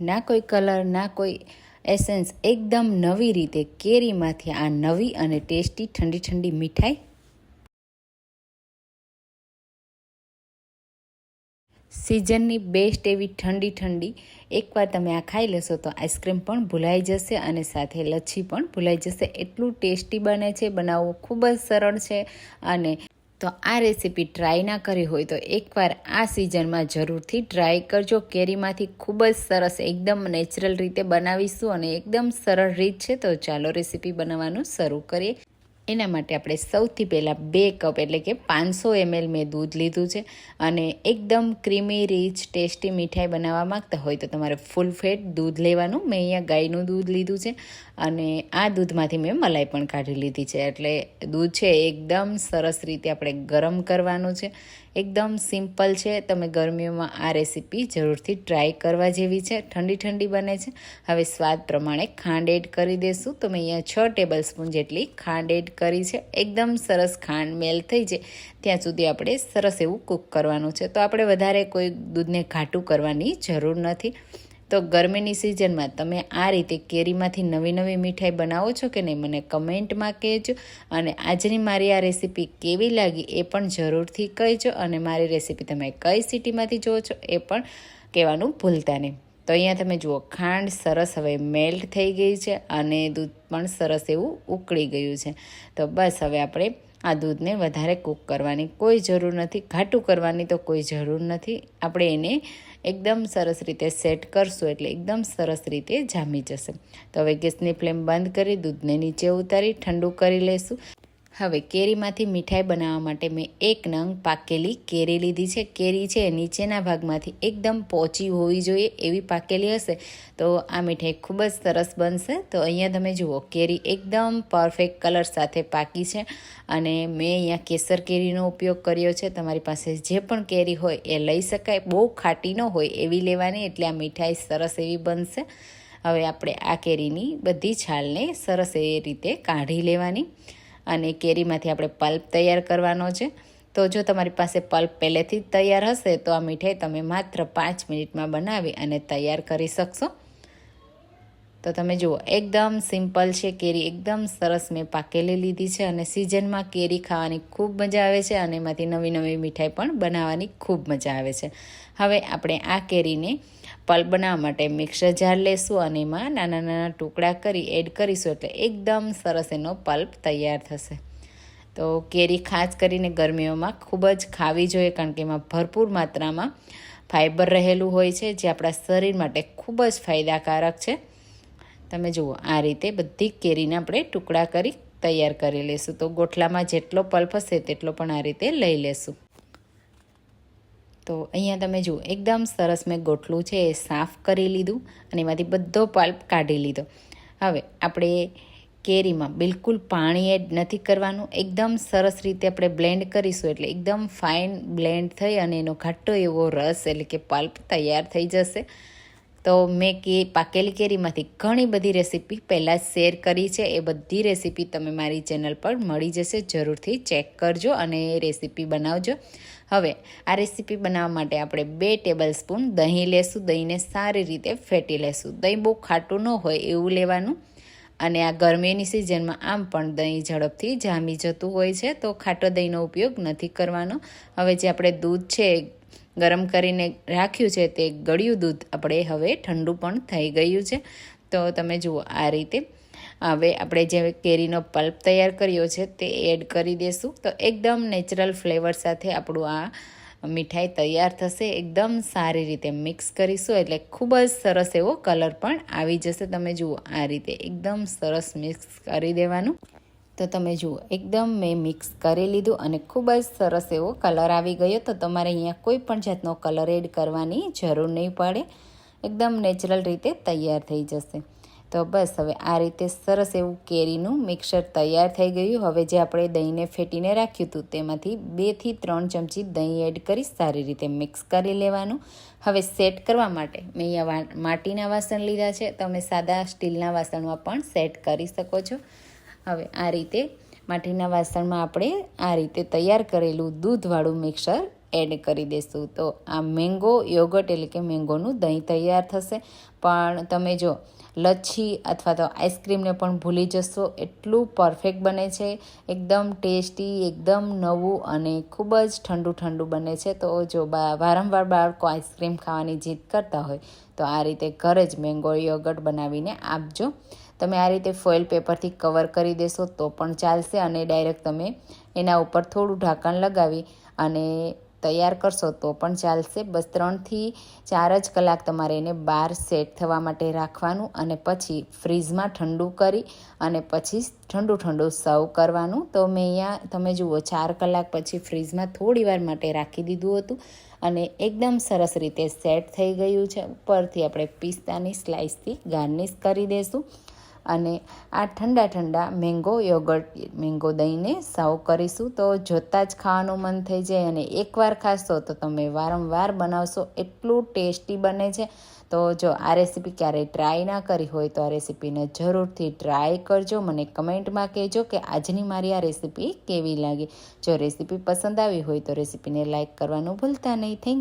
ના કોઈ કલર, ના કોઈ એસેન્સ, એકદમ નવી રીતે કેરીમાંથી આ નવી અને ટેસ્ટી ઠંડી ઠંડી મીઠાઈ સિઝનની બેસ્ટ એવી ઠંડી ઠંડી. એકવાર તમે આ ખાઈ લેશો તો આઈસ્ક્રીમ પણ ભૂલાઈ જશે અને સાથે લચ્છી પણ ભૂલાઈ જશે. એટલું ટેસ્ટી બને છે, બનાવવું ખૂબ જ સરળ છે અને તો આ રેસીપી ટ્રાય ના કરી હોય તો એકવાર આ સિઝનમાં જરૂરથી ટ્રાય કરજો. કેરીમાંથી ખૂબ જ સરસ એકદમ નેચરલ રીતે બનાવીશું અને એકદમ સરળ રીત છે. તો ચાલો રેસીપી બનાવવાનું શરૂ કરીએ. એના માટે આપણે સૌથી પહેલાં બે કપ એટલે કે પાંચસો એમએલ મેં દૂધ લીધું છે અને એકદમ ક્રીમી રીચ ટેસ્ટી મીઠાઈ બનાવવા માગતા હોય તો તમારે ફૂલ ફેટ દૂધ લેવાનું. મેં અહીંયા ગાયનું દૂધ લીધું છે અને આ દૂધમાંથી મેં મલાઈ પણ કાઢી લીધી છે. એટલે દૂધ છે એકદમ સરસ રીતે આપણે ગરમ કરવાનું છે. એકદમ સિમ્પલ છે. તમે ગરમીઓમાં આ રેસીપી જરૂરથી ટ્રાય કરવા જેવી છે. ઠંડી ઠંડી બને છે. હવે સ્વાદ પ્રમાણે ખાંડ એડ કરી દેશું. તો મેં અહીંયા છ ટેબલ સ્પૂન જેટલી ખાંડ એડ કરી છે. એકદમ સરસ ખાંડ મેલ થઈ જાય ત્યાં સુધી આપણે સરસ એવું કૂક કરવાનું છે. તો આપણે વધારે કોઈ દૂધને ઘાટું કરવાની જરૂર નથી. તો ગરમીની સિઝનમાં તમે આ રીતે કેરીમાંથી નવી નવી મીઠાઈ બનાવો છો કે નહીં, મને કમેન્ટમાં કહેજો. અને આજની મારી આ રેસીપી કેવી લાગી એ પણ જરૂરથી કહેજો. અને મારી રેસીપી તમે કઈ સિટીમાંથી જુઓ છો એ પણ કહેવાનું ભૂલતા નહીં. તો અહીંયા તમે જુઓ, ખાંડ સરસ હવે મેલ્ટ થઈ ગઈ છે અને દૂધ પણ સરસ એવું ઉકળી ગયું છે. તો બસ હવે આપણે આ દૂધને વધારે કૂક કરવાની કોઈ જરૂર નથી. ઘાટું કરવાની તો કોઈ જરૂર નથી. આપણે એને એકદમ સરસ રીતે સેટ કરશું એટલે એકદમ સરસ રીતે જામી જશે. તો હવે ગેસની ફ્લેમ બંધ કરી દૂધને નીચે ઉતારી ઠંડુ કરી લેશું. હવે કેરીમાંથી મીઠાઈ બનાવવા માટે મેં એક નંગ પાકેલી કેરી લીધી છે. કેરી છે, નીચેના ભાગમાંથી એકદમ પોચી હોવી જોઈએ એવી પાકેલી હશે તો આ મીઠાઈ ખૂબ જ સરસ બનશે. તો અહીંયા તમે જુઓ, કેરી એકદમ પરફેક્ટ કલર સાથે પાકી છે અને મેં અહીંયા કેસર કેરીનો ઉપયોગ કર્યો છે. તમારી પાસે જે પણ કેરી હોય એ લઈ શકાય. બહુ ખાટી ન હોય એવી લેવાની, એટલે આ મીઠાઈ સરસ એવી બનશે. હવે આપણે આ કેરીની બધી છાલને સરસ એ રીતે કાઢી લેવાની. અને કેરીમાંથી આપણે પલ્પ તૈયાર કરવાનો છે. તો જો તમારી પાસે પલ્પ પહેલેથી તૈયાર હશે, તો આ મીઠાઈ તમે માત્ર પાંચ મિનિટમાં બનાવી અને તૈયાર કરી શકશો. તો તમે જુઓ, એકદમ સિમ્પલ છે કેરી, એકદમ સરસ મેં પાકેલી લીધી છે અને સિઝનમાં કેરી ખાવાની ખૂબ મજા આવે છે અને એમાંથી નવી નવી મીઠાઈ પણ બનાવવાની ખૂબ મજા આવે છે. હવે આપણે આ કેરીને પલ્પ બનાવવા માટે મિક્સર જાર લેશું અને એમાં નાના નાના ટુકડા કરી એડ કરીશું એટલે એકદમ સરસ એનો પલ્પ તૈયાર થશે. તો કેરી ખાસ કરીને ગરમીઓમાં ખૂબ જ ખાવી જોઈએ કારણ કે એમાં ભરપૂર માત્રામાં ફાઇબર રહેલું હોય છે જે આપણા શરીર માટે ખૂબ જ ફાયદાકારક છે. તમે જુઓ, આ રીતે બધી કેરીને આપણે ટુકડા કરી તૈયાર કરી લેશું. તો ગોઠલામાં જેટલો પલ્પ હશે તેટલો પણ આ રીતે લઈ લેશું. તો અહીંયા તમે જુઓ, એકદમ સરસ મેં ગોઠલું છે એ સાફ કરી લીધું અને એમાંથી બધો પલ્પ કાઢી લીધો. હવે આપણે કેરીમાં બિલકુલ પાણી એડ નથી કરવાનું. એકદમ સરસ રીતે આપણે બ્લેન્ડ કરીશું એટલે એકદમ ફાઇન બ્લેન્ડ થઈ અને એનો ઘાટો એવો રસ એટલે કે પલ્પ તૈયાર થઈ જશે. તો મેં કે પાકેલી કેરીમાંથી ઘણી બધી રેસીપી પહેલાં શેર કરી છે. એ બધી રેસીપી તમે મારી ચેનલ પર મળી જશે. જરૂરથી ચેક કરજો અને એ રેસીપી બનાવજો. હવે, આ રેસીપી બનાવવા માટે આપણે બે ટેબલ સ્પૂન દહીં લેશું. દહીંને સારી રીતે ફેટી લેશું. દહીં બહુ ખાટું ન હોય એવું લેવાનું. અને આ ગરમીની સિઝનમાં આમ પણ દહીં ઝડપથી જામી જતું હોય છે. તો ખાટો દહીંનો ઉપયોગ નથી કરવાનો. હવે જે આપણે દૂધ છે ગરમ કરીને રાખ્યું છે તે ગળ્યું દૂધ આપણે હવે ઠંડુ પણ થઈ ગયું છે. તો તમે જુઓ આ રીતે. હવે આપણે જે કેરીનો પલ્પ તૈયાર કર્યો છે તે એડ કરી દેશું. તો એકદમ નેચરલ ફ્લેવર સાથે આપણું આ મીઠાઈ તૈયાર થશે. એકદમ સારી રીતે મિક્સ કરીશું એટલે ખૂબ જ સરસ એવો કલર પણ આવી જશે. તમે જુઓ આ રીતે એકદમ સરસ મિક્સ કરી દેવાનું. તો તમે જુઓ, એકદમ મેં મિક્સ કરી લીધું અને ખૂબ જ સરસ એવો કલર આવી ગયો. તો તમારે અહીંયા કોઈ પણ જાતનો કલર એડ કરવાની જરૂર નહીં પડે. એકદમ નેચરલ રીતે તૈયાર થઈ જશે. તો બસ, હવે આ રીતે સરસ એવું કેરીનું મિક્સર તૈયાર થઈ ગયું. હવે જે આપણે દહીંને ફેટીને રાખ્યું હતું, તેમાંથી બેથી ત્રણ ચમચી દહીં એડ કરી સારી રીતે મિક્સ કરી લેવાનું. હવે સેટ કરવા માટે મેં અહીંયા માટીના વાસણ લીધા છે. તમે સાદા સ્ટીલના વાસણમાં પણ સેટ કરી શકો છો. હવે આ રીતે માટીના વાસણમાં આપણે આ રીતે તૈયાર કરેલું દૂધવાળું મિક્સર એડ કરી દઈશું તો આ મેંગો યોગર્ટ એટલે કે મેંગોનું દહીં તૈયાર થશે. પણ તમે જો લચ્છી અથવા તો આઈસ્ક્રીમને પણ ભૂલી જશો, એટલું પરફેક્ટ બને છે. એકદમ ટેસ્ટી એકદમ નવું અને ખૂબ જ ઠંડુ ઠંડુ બને છે. તો જો વારંવાર બાળકો આઈસ્ક્રીમ ખાવાની જીદ કરતા હોય, તો આ રીતે ઘરે જ મેંગો યોગર્ટ બનાવીને આપજો તમે આ રીતે ફોઇલ પેપરથી કવર કરી દેશો તો પણ ચાલશે અને ડાયરેક્ટ તમે એના ઉપર થોડું ઢાંકણ લગાવી અને તૈયાર કરશો તો પણ ચાલશે. બસ ત્રણથી ચાર જ કલાક તમારે એને બહાર સેટ થવા માટે રાખવાનું અને પછી ફ્રીઝમાં ઠંડુ કરી અને પછી ઠંડુ ઠંડુ સર્વ કરવાનું. તો મેં અહીંયા, તમે જુઓ, ચાર કલાક પછી ફ્રીઝમાં થોડી વાર માટે રાખી દીધું હતું અને એકદમ સરસ રીતે સેટ થઈ ગયું છે. ઉપરથી આપણે પિસ્તાની સ્લાઇસથી ગાર્નિશ કરી દઈશું અને આ ઠંડા ઠંડા મેંગો યોગર્ટ મેંગો દહીંને સર્વ કરીશું. તો જોતાં જ ખાવાનું મન થઈ જાય અને એકવાર ખાશો તો તમે વારંવાર બનાવશો. એટલું ટેસ્ટી બને છે. તો જો આ રેસીપી ક્યારેય ટ્રાય ના કરી હોય તો આ રેસીપીને જરૂરથી ટ્રાય કરજો. મને કમેન્ટમાં કહેજો કે આજની મારી આ રેસીપી કેવી લાગી. જો રેસીપી પસંદ આવી હોય તો રેસીપીને લાઇક કરવાનું ભૂલતા નહીં. થેન્ક